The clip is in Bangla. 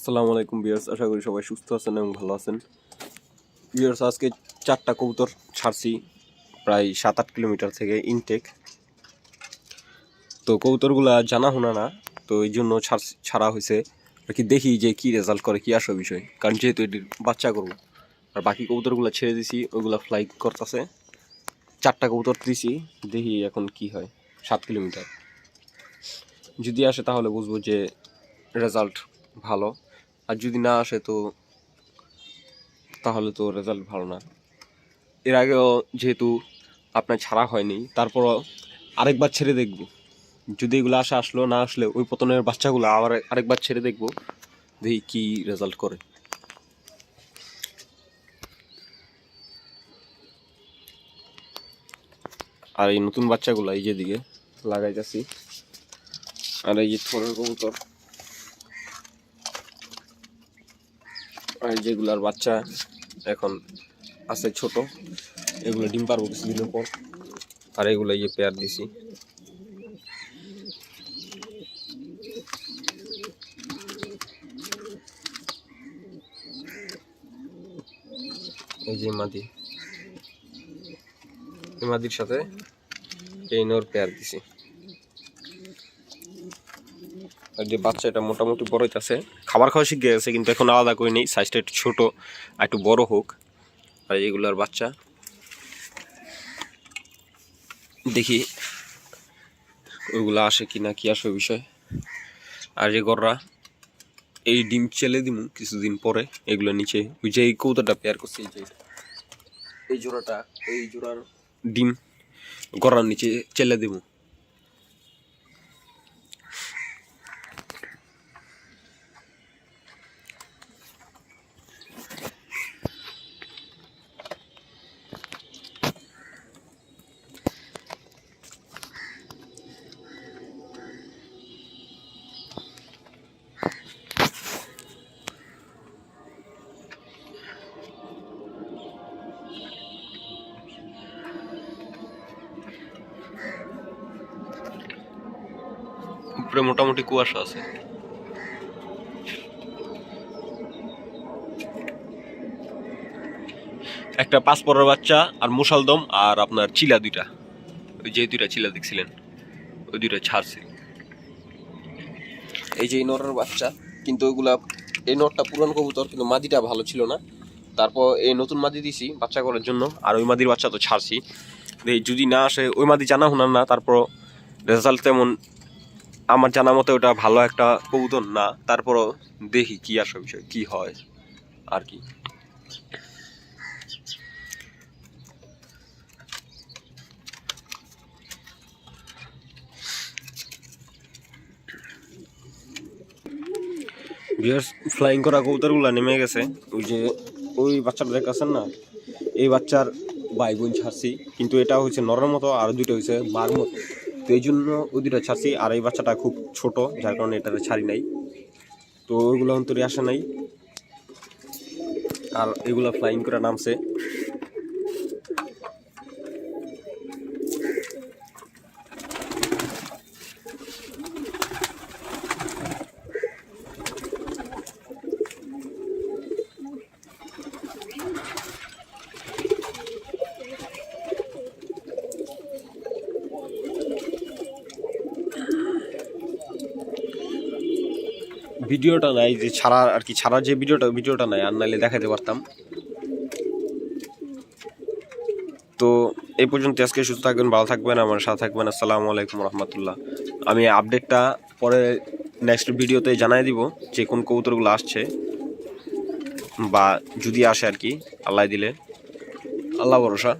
আসসালামু আলাইকুম বিয়ার্স আশা করি সবাই সুস্থ আছেন এবং ভালো আছেন। বিয়ার্স আজকে চারটা কবুতর ছাড়ছি, প্রায় সাত আট কিলোমিটার থেকে ইনটেক তো কবুতরগুলা জানা হোনা না, তো এই জন্য ছাড়- হয়েছে। আর কি দেখি যে কি রেজাল্ট করে, কি আসে বিষয়। কারণ যেহেতু এটির বাচ্চা করব আর বাকি কবুতরগুলো ছেড়ে দিছি ওইগুলা ফ্লাই করতেছে। চারটা কবুতর দিছি, দেখি এখন কি হয়, সাত কিলোমিটার। যদি আসে তাহলে বুঝব যে রেজাল্ট ভালো। আর যদি না আসে তো তাহলে তো রেজাল্ট ভালো না। এর আগেও যেহেতু আপনার ছাড়া হয়নি, তারপরও আরেকবার ছেড়ে দেখব। যদি এগুলো আসে আসলো, না আসলে ওই পতনের বাচ্চাগুলো আবার আরেকবার ছেড়ে দেখব, দেখি কি রেজাল্ট করে। আর এই নতুন বাচ্চাগুলো এই যেদিকে লাগাইতেছি। আর এই যে থরের কবুতর। যেগুলার বাচ্চা এখন আছে ছোট, এগুলো ডিম পারব কিছুদিনের পর। আর এগুলো এই যে পেয়ার দিছি। এই যে মাদি। মাদির সাথে এই নোর পেয়ার দিছি। আর যে বাচ্চাটা মোটামুটি বড় হইতাছে খাবার খাওয়া শিখে গেছে, কিন্তু এখন আলাদা করে নেই। সাইজটা একটু ছোট, আর একটু বড় হোক। আর এগুলার বাচ্চা। দেখি ওইগুলো আসে কি না কি আসে বিষয়। আর যে গররা, এই ডিম চেলে দিম কিছুদিন পরে, এগুলো নিচে। ওই যে এই কৌতাটা পেয়ার করছে, এই যে। এই জোড়াটা, এই জোড়ার ডিম গড়ার নিচে চেলে দেবো উপরে মোটামুটি কুয়াশা আছে। একটা পাঁচ পরের বাচ্চা আর মুসালদম আর আপনার চিলা দুইটা। ওই যে দুইটা চিলা দেখছিলেন, ওই দুইটা ছাড়ছি এই যে এই নরের বাচ্চা, কিন্তু ওইগুলা, এই নরটা পুরান কবুতর, কিন্তু মাদিটা ভালো ছিল না। তারপর এই নতুন মাদি দিছি বাচ্চা করার জন্য, আর ওই মাদির বাচ্চা তো ছাড়ছি। যদি না আসে, ওই মাদি জানা শোনার না, তারপর রেজাল্ট তেমন আমার জানা মতে ওটা ভালো একটা কবুতর না, তারপরও দেখি কি আসে বিষয়, কি হয়, আর কি। ফ্লাইং করা কবুতরগুলো নেমে গেছে। ওই যে, ওই বাচ্চাটা দেখাচ্ছেন না? এই বাচ্চার ভাই বোন ছাড়ছি, কিন্তু এটা হচ্ছে নরের মতো, আর দুটো হয়েছে মার মতো। তো এই জন্য ওই দুটা ছাড়ছি। আর এই বাচ্চাটা খুব ছোট, যার কারণে এটাতে ছাড়ি নাই। তো ওইগুলো অন্তরে আসে নাই। আর এগুলো ফ্লাইং করে নামছে। ভিডিওটা নাই, যে ছাড়া আর কি ছাড়ার যে ভিডিওটা ভিডিওটা নাই, আর নাইলে দেখাতে পারতাম। তো এই পর্যন্ত, আজকে সুস্থ থাকবেন, ভালো থাকবেন, আমার সাথে থাকবেন, আসসালামু আলাইকুম রহমতুল্লাহ। আমি আপডেটটা পরে নেক্সট ভিডিওতে জানাই দিব, যে কোন কবুতরগুলো আসছে, বা যদি আসে আর কি, আল্লাহ দিলে। আল্লাহ ভরসা।